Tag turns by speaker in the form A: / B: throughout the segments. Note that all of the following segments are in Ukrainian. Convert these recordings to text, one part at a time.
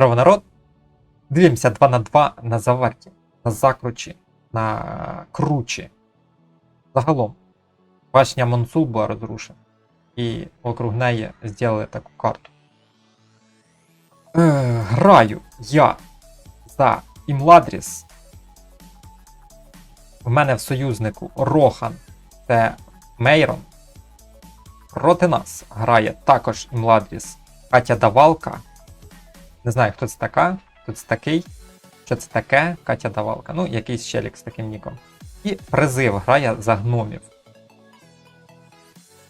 A: Здорово, народ. Дивимося 2 на 2 на заверті, на закручі, на кручі. Загалом. Башня Монсул була розрушена. І вокруг неї зробили таку карту. Е, граю я за Імладріс. В мене в союзнику Рохан та Мейрон. Проти нас грає також Імладріс Катя Давалка. Не знаю, хто це така, хто це такий. Що це таке? Катя Давалка. Ну, якийсь челік з таким ніком. І призив грає за гномів.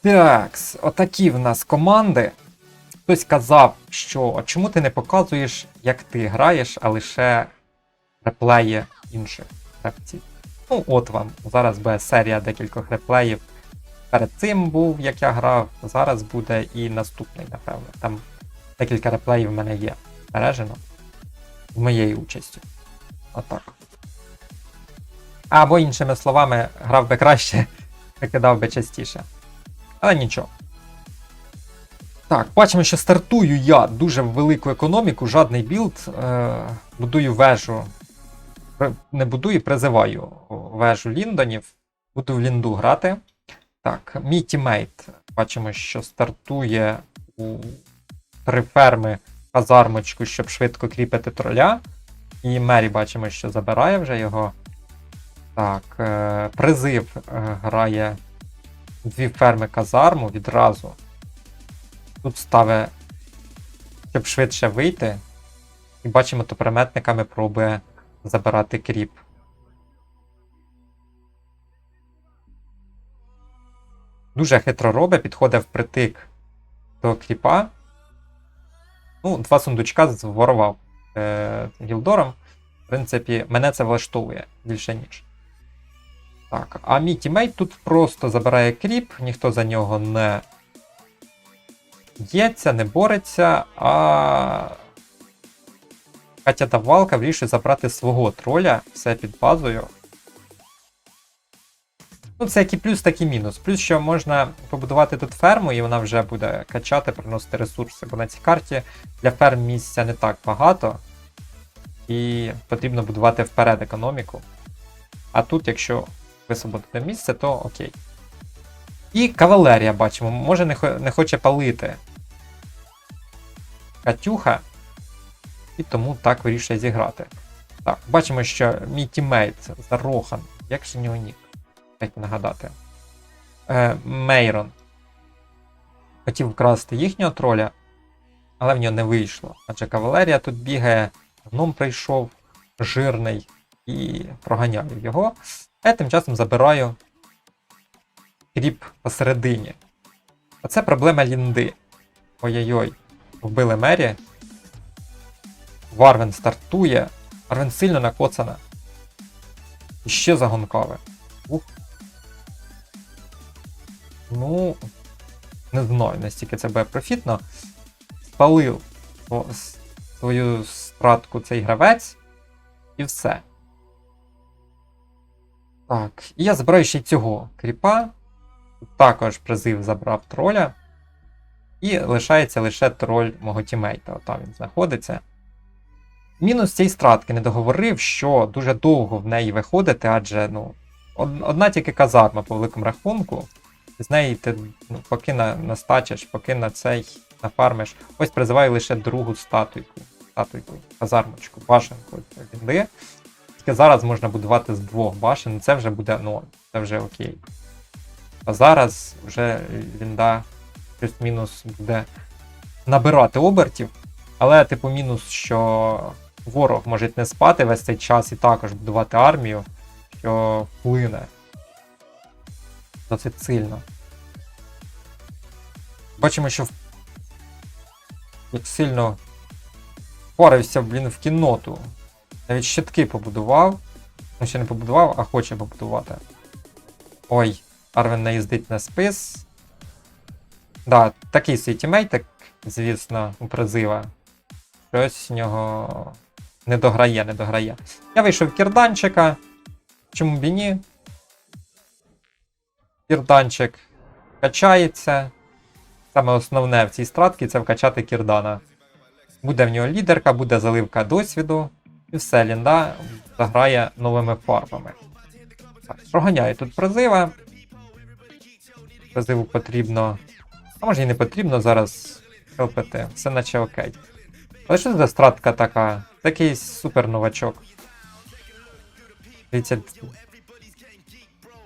A: Такс, отакі в нас команди. Хтось казав, що чому ти не показуєш, як ти граєш, а лише реплеї інших гравців. Ну, от вам. Зараз буде серія декількох реплеїв. Перед цим був, як я грав, зараз буде і наступний, напевно. Там декілька реплеїв в мене є збережено з моєю участю. Отак. Або іншими словами, грав би краще, викидав би частіше. Але нічого. Так, бачимо, що стартую я дуже велику економіку, жадний білд. Е, будую вежу. Не будую, призиваю вежу Ліндонів. Буду в Лінду грати. Так, мій тімейт. Бачимо, що стартує у три ферми казармочку, щоб швидко кріпити троля. І Мері бачимо, що забирає вже його. Так, е, призив е, грає дві ферми казарму відразу. Тут ставить, щоб швидше вийти. І бачимо, то приметниками пробує забирати кріп. Дуже хитро робить, підходить впритик до кріпа. Ну, два сундучка зворував е, гілдором. В принципі, мене це влаштовує більше ніж. Так, а мій тімейт тут просто забирає кріп, ніхто за нього не б'ється, не бореться, а Катя Давалка вирішує забрати свого троля, все під базою. Ну, це як і плюс, так і мінус. Плюс, що можна побудувати тут ферму, і вона вже буде качати, приносити ресурси, бо на цій карті для ферм місця не так багато. І потрібно будувати вперед економіку. А тут, якщо висвободити місце, то окей. І кавалерія бачимо, може не, хо- не хоче палити. Катюха. І тому так вирішує зіграти. Так, бачимо, що мій тіммейт Зарохан. Як же нього нік? Дайте нагадати. Е, Мейрон. Хотів вкрасти їхнього троля, але в нього не вийшло. Адже кавалерія тут бігає, гном прийшов жирний і проганяю його. А я тим часом забираю кріп посередині. Оце проблема лінди. Ой-ой-ой. Вбили Мері. Варвен стартує. Варвен сильно накоцана. І ще загонкаве. Ух. Ну. Не знаю, настільки це буде профітно. Спалив свою стратку цей гравець. І все. Так, і я забираю ще цього кріпа. Також призив забрав троля. І лишається лише троль мого тімейта. Отам він знаходиться. Мінус цієї стратки не договорив, що дуже довго в неї виходити, адже ну, одна тільки казарма по великому рахунку. З неї ти ну, поки на, настачиш, поки на цей нафармиш. Ось призиваю лише другу статуйку. Статуйку, казармочку, башенку лінди. Тільки зараз можна будувати з двох башен, це вже буде норм, це вже окей. А зараз вже лінда плюс-мінус буде набирати обертів. Але, типу, мінус, що ворог може не спати весь цей час і також будувати армію, що вплине досить сильно. Бачимо, що як сильно впорався, блін, в кінноту. Навіть щитки побудував. Ну, ще не побудував, а хоче побудувати. Ой, Арвен наїздить на спис. Да, такий свій тімейтик, звісно, у призива. Щось в нього не дограє, не дограє. Я вийшов кірданчика. Чому б і ні? Кірданчик качається. Саме основне в цій стратці це вкачати кірдана. Буде в нього лідерка, буде заливка досвіду, і все, лінда заграє новими фарбами. Так, проганяю тут призива. Призиву потрібно. А може і не потрібно зараз хелпити. Все наче окей. Але що це за стратка така? Такий супер новачок. Дивіться.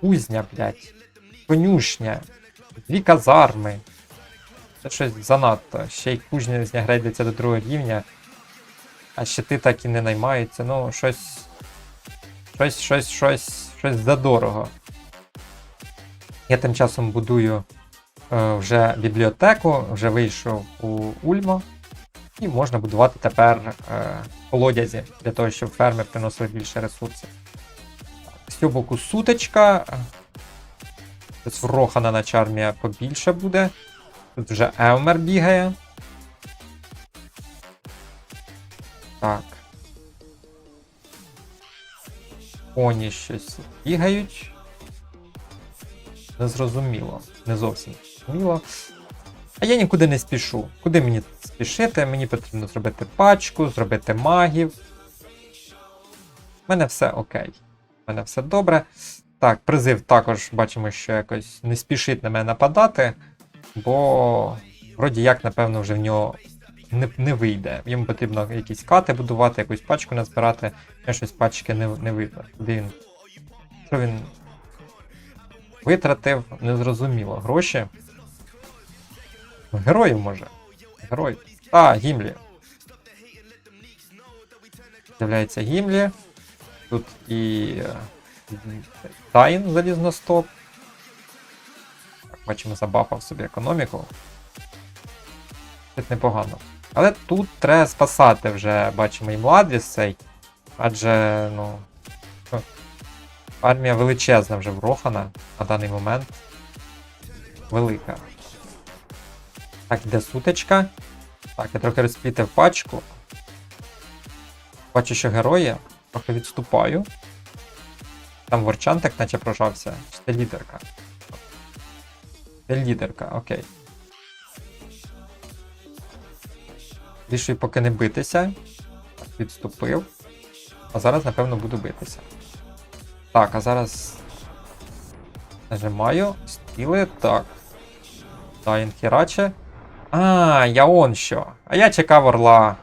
A: Кузня, блядь. Конюшня. Дві казарми. Це щось занадто. Ще й кузня грейдиться до другого рівня. А щити так і не наймаються. Ну, щось. Щось, щось, щось, щось задорого. Я тим часом будую е, вже бібліотеку, вже вийшов у Ульмо. І можна будувати тепер е, колодязі для того, щоб ферми приносили більше ресурсів. З цього боку сутичка. Ось в Рохана наче побільше буде. Тут вже Евмер бігає. Так. Коні щось бігають. Незрозуміло. Не зовсім зрозуміло. А я нікуди не спішу. Куди мені спішити? Мені потрібно зробити пачку, зробити магів. У мене все окей. У мене все добре. Так, призив також бачимо, що якось не спішить на мене нападати, бо вроді як, напевно, вже в нього не, не вийде. Йому потрібно якісь кати будувати, якусь пачку назбирати. Я щось пачки не, не видно. Куди він? Що він витратив, незрозуміло. Гроші. Героїв може. Герой. А, Гімлі. З'являється Гімлі. Тут і е, Тайн залізностоп. Так, бачимо, забафав собі економіку. Тут непогано. Але тут треба спасати вже, бачимо, і Младріс цей. Адже, ну. ну, Армія величезна вже в Рохана на даний момент. Велика. Так, іде сутичка. Так, я трохи розплітив пачку. Бачу, що герої. Трохи відступаю. Там ворчантик наче прожався. Це лідерка? Лідерка, окей. Вирішую поки не битися. Відступив. А зараз, напевно, буду битися. Так, а зараз. Нажимаю. Стіли. Так. Дайн хераче. А, я он що. А я чекав орла.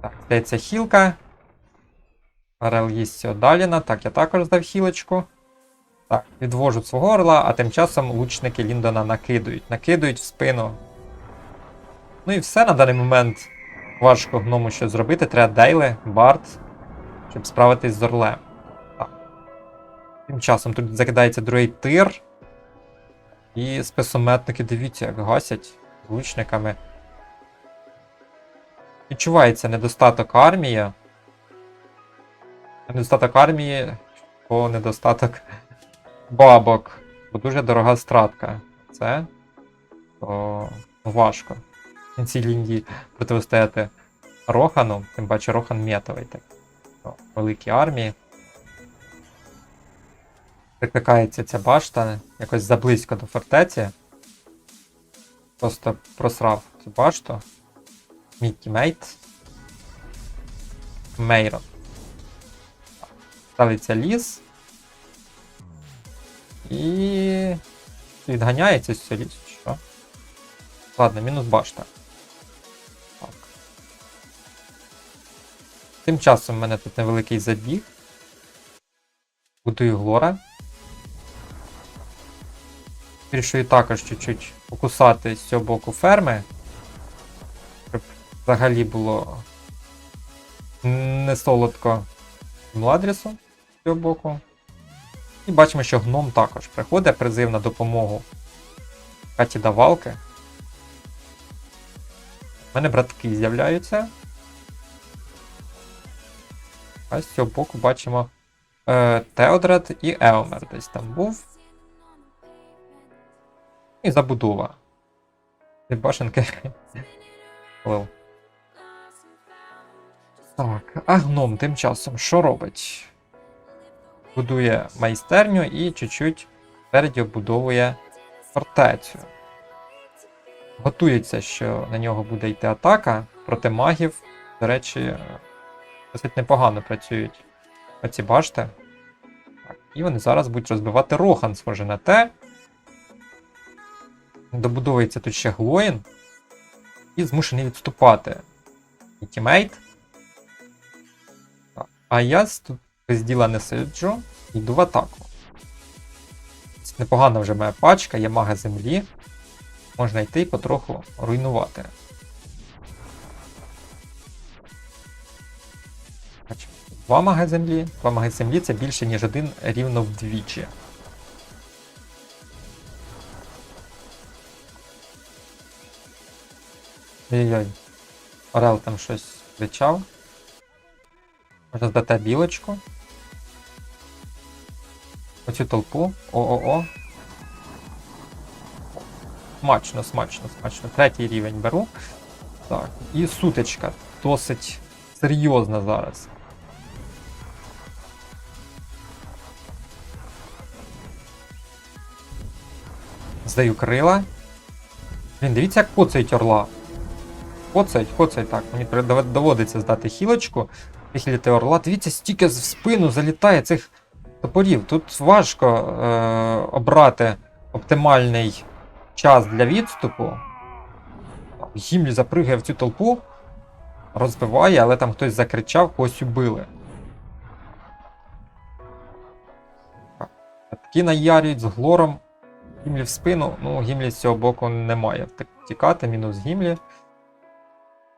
A: Так, здається, хілка. Орел їсть Даліна. Так, я також здав хілочку. Так, відвожу свого орла, а тим часом лучники Ліндона накидують. Накидують в спину. Ну і все на даний момент. Важко гному щось зробити. Треба Дейли, Барт, щоб справитись з орлем. Так. Тим часом тут закидається другий тир. І списометники, дивіться, як гасять лучниками. Відчувається недостаток армії. Недостаток армії, бо недостаток бабок. Бо дуже дорога стратка. Це то важко. На цій лінії протистояти Рохану, тим паче Рохан метовий так. Великі армії. Прикликається ця башта якось заблизько до фортеці. Просто просрав цю башту. Мій тімейт. Мейрон. Ставиться ліс. І. Відганяється лісу, чи що? Ладно, мінус башта. Так. Тим часом в мене тут невеликий забіг. Будую глора. Вирішую також чуть-чуть покусати з цього боку ферми. Щоб взагалі було не солодко Младрісу з цього боку. І бачимо, що гном також приходить, призив на допомогу Каті Давалки. У мене братки з'являються. А з цього боку бачимо е, Теодред і Еомер десь там був. І забудова. Башенки. Так, а гном тим часом що робить? Будує майстерню і чуть-чуть спереді обудовує фортецю. готується, що на нього буде йти атака проти магів. До речі, досить непогано працюють оці башти. Так, і вони зараз будуть розбивати Рохан, схоже на те. Добудовується тут ще Глоїн. І змушений відступати. І. А я тут без діла не сиджу, йду в атаку. Непогана вже моя пачка, є мага землі. Можна йти і потроху руйнувати. Два маги землі. Два маги землі це більше, ніж один рівно вдвічі. Ой-ой. Орел там щось кричав. Можна здати білочку. Оцю толпу. О-о-о. Смачно, смачно, смачно. Третій рівень беру. Так, і сутичка. Досить серйозна зараз. Здаю крила. Блін, дивіться, як коцають орла. Коцають, коцають так. Мені доводиться здати хілочку, вихилити орла. Дивіться, стільки в спину залітає цих топорів. Тут важко е- обрати оптимальний час для відступу. Гімлі запригає в цю толпу, розбиває, але там хтось закричав, когось убили. Так, Такі наярюють з глором. Гімлі в спину. Ну, гімлі з цього боку немає. Втек- Втікати, мінус гімлі.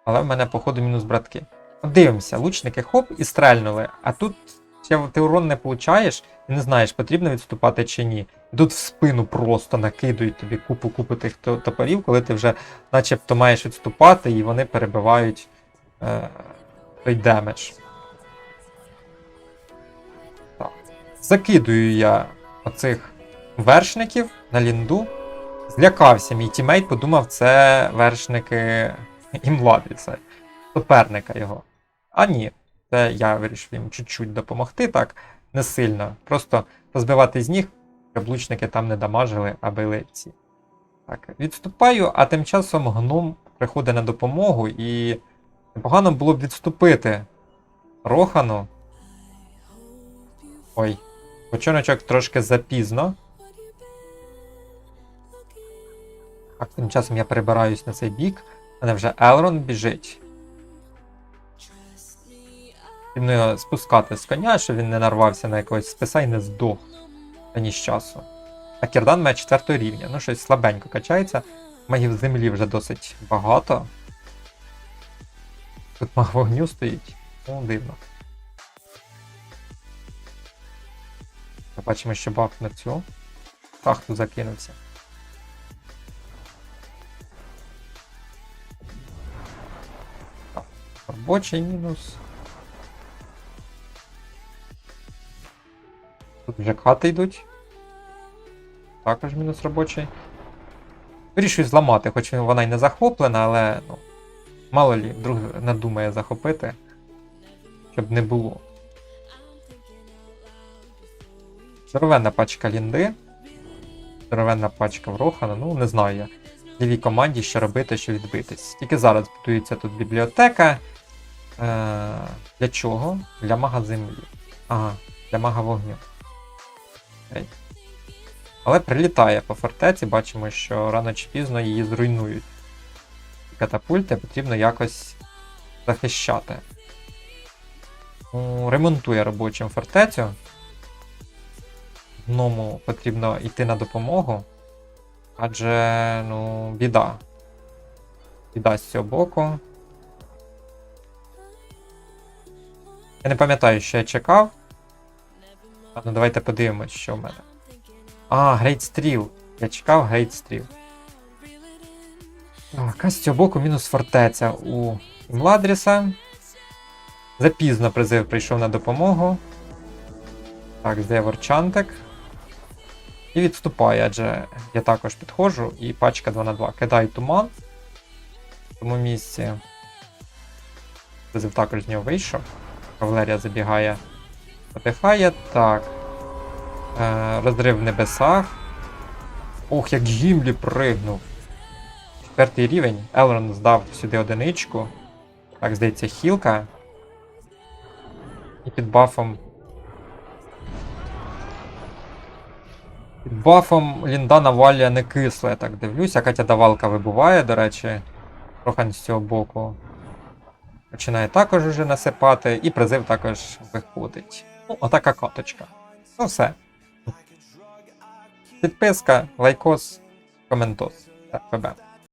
A: Але в мене, походу, мінус братки. Дивимося, лучники хоп і стрельнули. А тут ще ти урон не получаєш і не знаєш, потрібно відступати чи ні. Тут в спину просто накидують тобі купу-купу тих топорів, коли ти вже начебто маєш відступати, і вони перебивають е, той демедж. Так. Закидую я оцих вершників на лінду. Злякався мій тімейт, подумав, це вершники імладвіца, суперника його. А ні, це я вирішив їм чуть-чуть допомогти, так, не сильно. Просто позбивати з ніг, щоб лучники там не дамажили, а били ці. Так, відступаю, а тим часом гном приходить на допомогу і непогано було б відступити Рохану. Ой, почоночок трошки запізно. Так, тим часом я перебираюсь на цей бік. У мене вже Елрон біжить. Потрібно його спускати з коня, щоб він не нарвався на якогось списа і не здох ані з часу. А Кірдан має 4 рівня. Ну, щось слабенько качається. Магів землі вже досить багато. Тут маг вогню стоїть. Ну, дивно. Бачимо, що баф на цю. Тахту закинувся. Робочий мінус. Вже кати йдуть. Також мінус робочий. Вирішую зламати, хоч вона й не захоплена, але ну, мало лі, вдруг надумає захопити, щоб не було. Здоровенна пачка лінди. Здоровенна пачка Врохана. Ну, не знаю я. Лівій команді, що робити, що відбитись. Тільки зараз будується тут бібліотека. Е, Для чого? Для мага землі. Ага, для мага вогню. Окей. Але прилітає по фортеці, бачимо, що рано чи пізно її зруйнують. Катапульти потрібно якось захищати. Ремонтує робочим фортецю. Гному потрібно йти на допомогу. Адже, ну, біда. Біда з цього боку. Я не пам'ятаю, що я чекав. А, ну давайте подивимось, що в мене. А, грейт стріл. Я чекав грейт стріл. Так, з цього боку мінус фортеця у Младріса. Запізно призив прийшов на допомогу. Так, здає Ворчантик. І відступає, адже я також підходжу і пачка 2 на 2. Кидаю туман. В тому місці. Призив також з нього вийшов. Кавалерія забігає. Потихає. Так. Е, розрив в небесах. Ох, як Гімлі пригнув. Четвертий рівень. Елрон здав сюди одиничку. Так, здається, хілка. І під бафом. Під бафом Ліндана Валія не кисла, я так дивлюся. Катя давалка вибуває, до речі. Трохи з цього боку. Починає також уже насипати, і призив також виходить. Ну, отака коточка. Ну все. Підписка, лайкос, коментос. Так, ПБ.